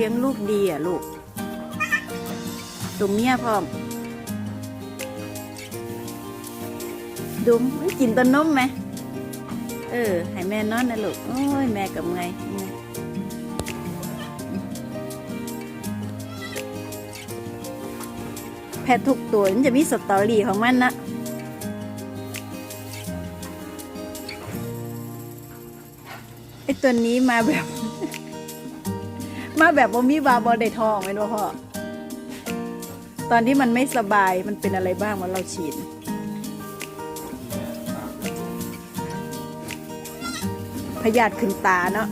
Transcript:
เลี้ยงลูกดีอะลูกตัวเมียพร้อมดุมกินต้นนมไหมเออ ให้แม่นอนนะลูก โอ้ย แม่กับไง แพะทุกตัวมันจะมีสตอรี่ของมันนะไอตัวนี้มาแบบ มาแบบว่ามีบาบอได้ทองไหมลูกพ่อ ตอนที่มันไม่สบายมันเป็นอะไรบ้างวันเราฉีดพยาธิขึ้นตาเนาะ